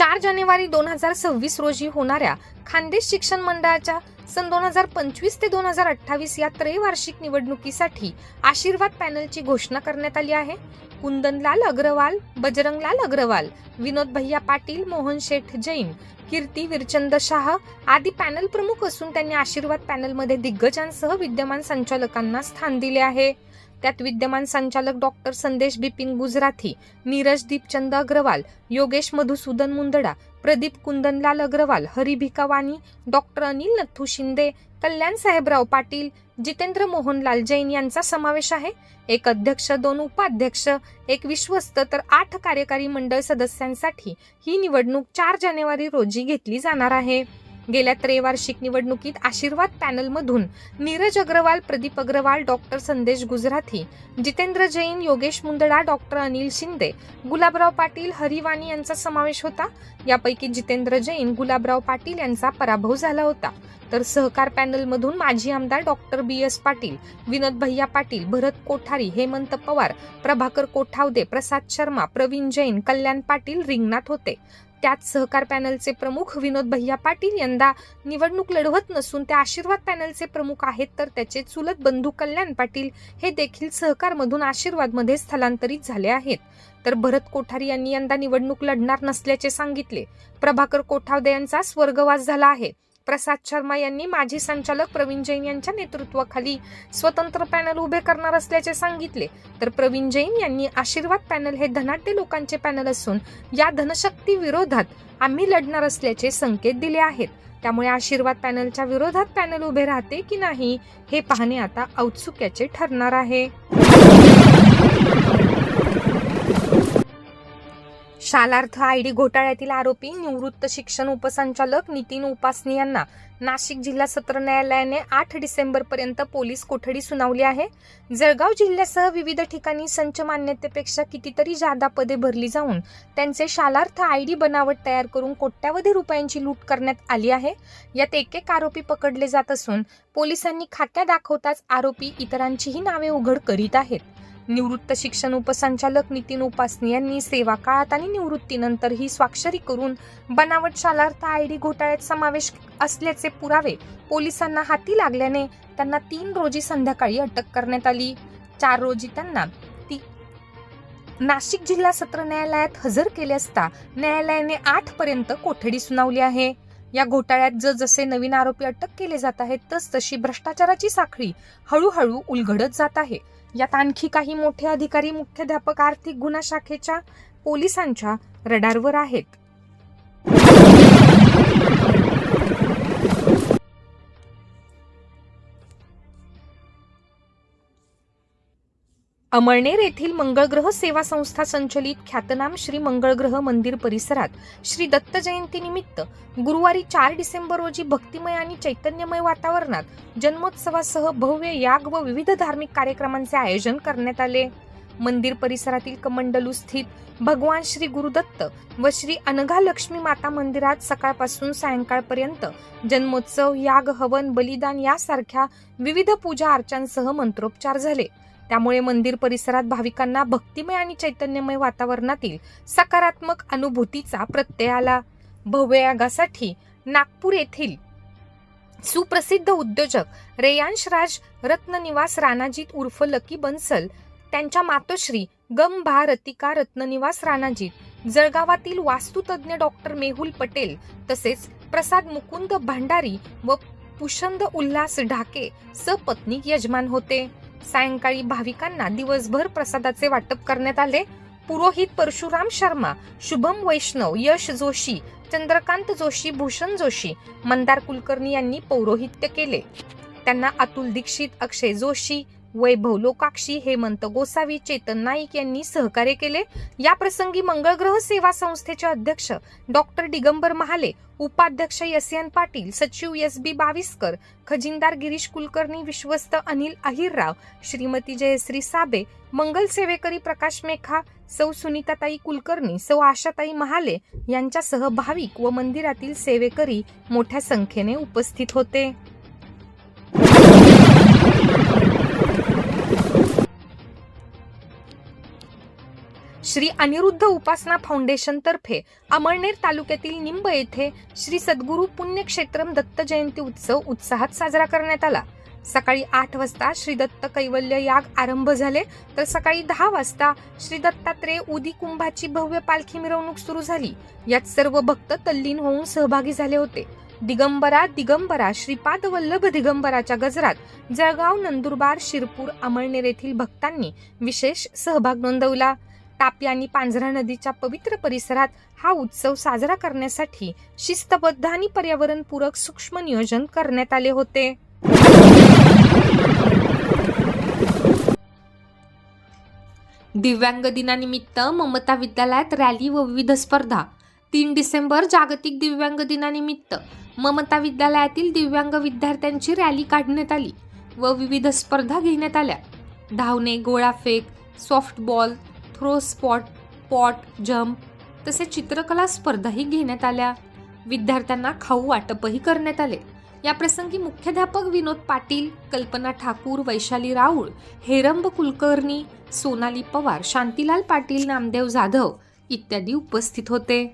चार जानेवारी दोन हजार सव्वीस रोजी होणाऱ्या खानदेश शिक्षण मंडळाच्या सन दोन हजार पंचवीस ते दोन हजार अठ्ठावीस या त्रैवार्षिक निवडणुकीसाठी आशीर्वाद पॅनलची घोषणा करण्यात आली आहे. कुंदनलाल अग्रवाल बजरंगलाल अग्रवाल विनोद भैया पाटील मोहन शेठ जैन कीर्ती विरचंद शाह आदी पॅनल प्रमुख असून त्यांनी आशीर्वाद पॅनलमध्ये दिग्गजांसह विद्यमान संचालकांना स्थान दिले आहे. त्यात विद्यमान संचालक डॉक्टर संदेश बिपिन गुजराथी नीरज दीपचंद अग्रवाल योगेश मधुसूदन मुंदडा प्रदीप कुंदनलाल अग्रवाल हरी भिकावाणी डॉक्टर अनिल नथू शिंदे कल्याण साहेबराव पाटील जितेंद्र मोहनलाल जैन यांचा समावेश आहे. एक अध्यक्ष दोन उपाध्यक्ष एक विश्वस्त तर आठ कार्यकारी मंडळ सदस्यांसाठी ही निवडणूक चार जानेवारी रोजी घेतली जाणार आहे. गेल्या त्रैवार्षिक निवडणुकीत आशीर्वाद पॅनलमधून नीरज अग्रवाल प्रदीप अग्रवाल डॉक्टर संदेश गुजराथी जितेंद्र जैन योगेश मुंदडा डॉक्टर अनिल शिंदे गुलाबराव पाटील हरिवाणी यांचा समावेश होता. यापैकी जितेंद्र जैन गुलाबराव पाटील यांचा पराभव झाला होता. तर सहकार पॅनलमधून माजी आमदार doctor B S Patil Vinod Bhaiya Patil Bharat Kothari Hemant Pawar Prabhakar Kothawade Prasad Sharma Pravin Jain कल्याण पाटील रिंगणात होते. त्यात सहकार पॅनलचे प्रमुख विनोद भैया पाटील यंदा निवडणूक लढवत नसून ते आशीर्वाद पॅनलचे प्रमुख आहेत तर त्याचे चुलत बंधू कल्याण पाटील हे देखील सहकारमधून आशीर्वादमध्ये स्थलांतरित झाले आहेत. तर भरत कोठारी यांनी यंदा निवडणूक लढणार नसल्याचे सांगितले. प्रभाकर कोठावदे यांचा स्वर्गवास झाला आहे. प्रसाद शर्मा यांनी माजी संचालक प्रवीण जैन यांच्या नेतृत्वाखाली स्वतंत्र पॅनल उभे करणार असल्याचे सांगितले. तर प्रवीण जैन यांनी आशीर्वाद पॅनल हे धनाढ्य लोकांचे पॅनल असून या धनशक्ती विरोधात आम्ही लढणार असल्याचे संकेत दिले आहेत. त्यामुळे आशीर्वाद पॅनलच्या विरोधात पॅनल उभे राहते की नाही हे पाहणे आता औत्सुक्याचे ठरणार आहे. शालार्थ आय डी घोटाळ्यातील आरोपी निवृत्त शिक्षण उपसंचालक नितीन उपासनी यांना नाशिक जिल्हा सत्र न्यायालयाने आठ डिसेंबरपर्यंत पोलीस कोठडी सुनावली आहे. जळगाव जिल्ह्यासह विविध ठिकाणी संच मान्यतेपेक्षा कितीतरी जादा पदे भरली जाऊन त्यांचे शालार्थ आय डी बनावट तयार करून कोट्यावधी रुपयांची लूट करण्यात आली आहे. यात एक एक आरोपी पकडले जात असून पोलिसांनी खाक्या दाखवताच आरोपी इतरांचीही नावे उघड करीत आहेत. निवृत्त शिक्षण उपसंचालक नितीन उपासनी यांनी सेवा काळात आणि निवृत्तीनंतर ही स्वाक्षरी करून बनावट शालार्थ आय डी घोटाळ्यात समावेश असल्याचे पुरावे पोलिसांना हाती लागल्याने त्यांना तीन रोजी संध्याकाळी अटक करण्यात आली. चार रोजी त्यांना ती नाशिक जिल्हा सत्र न्यायालयात हजर केले असता न्यायालयाने आठ पर्यंत कोठडी सुनावली आहे. या घोटाळ्यात जसजसे नवीन आरोपी अटक केले जात आहेत तस तशी भ्रष्टाचाराची साखळी हळूहळू उलगडत जात आहे. यात आणखी काही मोठे अधिकारी मुख्याध्यापक आर्थिक गुन्हा शाखेच्या पोलिसांच्या रडारवर आहेत. अमळनेर येथील मंगळग्रह सेवा संस्था संचलित ख्यातनाम श्री मंगळग्रह मंदिर परिसरात श्री दत्त जयंतीनिमित्त गुरुवारी चार डिसेंबर रोजी भक्तिमय आणि चैतन्यमय वातावरणात जन्मोत्सवासह भव्य याग व विविध धार्मिक कार्यक्रमांचे आयोजन करण्यात आले. मंदिर परिसरातील कमंडलू स्थित भगवान श्री गुरुदत्त व श्री अनघा लक्ष्मी माता मंदिरात सकाळपासून सायंकाळपर्यंत जन्मोत्सव याग हवन बलिदान यासारख्या विविध पूजा अर्चांसह मंत्रोपचार झाले. त्यामुळे मंदिर परिसरात भाविकांना भक्तिमय आणि चैतन्यमय वातावरणातील सकारात्मक अनुभूतीचा प्रत्यय आला भव्य यागासाठी नागपूर येथील सुप्रसिद्ध उद्योजक रेयांश राज रत्ननिवास राणाजीत उर्फ लकी बन्सल त्यांच्या मातोश्री गम भारतिका रत्ननिवास राणाजीत जळगावातील वास्तुतज्ञ डॉक्टर मेहुल पटेल तसेच प्रसाद मुकुंद भांडारी व पुषंद उल्हास ढाके सपत्नीक यजमान होते. सायंकाळी भाविकांना दिवसभर प्रसादाचे वाटप करण्यात आले. पुरोहित परशुराम शर्मा शुभम वैष्णव यश जोशी चंद्रकांत जोशी भूषण जोशी मंदार कुलकर्णी यांनी पौरोहित्य केले. त्यांना अतुल दीक्षित अक्षय जोशी वैभव लोकाक्षी हेमंत गोसावी चेतन नाईक यांनी सहकार्य केले. या प्रसंगी मंगळग्रह सेवा संस्थेचे अध्यक्ष डॉक्टर दिगंबर महाले उपाध्यक्ष एस एन पाटील सचिव एस बी बाविस्कर खजिनदार गिरीश कुलकर्णी विश्वस्त अनिल अहिरराव श्रीमती जयश्री साबे मंगल सेवेकरी प्रकाश मेखा सौ सुनीताताई कुलकर्णी सौ आशाताई महाले यांच्यासह भाविक व मंदिरातील सेवेकरी मोठ्या संख्येने उपस्थित होते. श्री अनिरुद्ध उपासना फाउंडेशनतर्फे अमळनेर तालुक्यातील निंब येथे श्री सद्गुरू पुण्यक्षेत्रम दत्त जयंती उत्सव उत्साहात साजरा करण्यात आला. सकाळी आठ वाजता श्री दत्त कैवल्य याग आरंभ झाले. तर सकाळी दहा वाजता श्री दत्तात्रेय उदी कुंभाची भव्य पालखी मिरवणूक सुरू झाली. यात सर्व भक्त तल्लीन होऊन सहभागी झाले होते. दिगंबरा दिगंबरा श्रीपाद वल्लभ दिगंबराच्या गजरात जळगाव नंदुरबार शिरपूर अमळनेर येथील भक्तांनी विशेष सहभाग नोंदवला. तापी आणि पांझरा नदीच्या पवित्र परिसरात हा उत्सव साजरा करण्यासाठी शिस्तबद्ध आणि पर्यावरणपूरक सूक्ष्म नियोजन करण्यात आले होते. दिव्यांग दिनानिमित्त ममता विद्यालयात रॅली व विविध स्पर्धा. तीन डिसेंबर जागतिक दिव्यांग दिनानिमित्त ममता विद्यालयातील दिव्यांग विद्यार्थ्यांची रॅली काढण्यात आली व विविध स्पर्धा घेण्यात आल्या. धावणे गोळाफेक softball throw shot put jump तसेच चित्रकला स्पर्धाही घेण्यात आल्या. विद्यार्थ्यांना खाऊ वाटपही करण्यात आले. या प्रसंगी मुख्याध्यापक विनोद पाटील कल्पना ठाकूर वैशाली राऊळ हेरंब कुलकर्णी सोनाली पवार शांतीलाल पाटील नामदेव जाधव इत्यादी उपस्थित होते.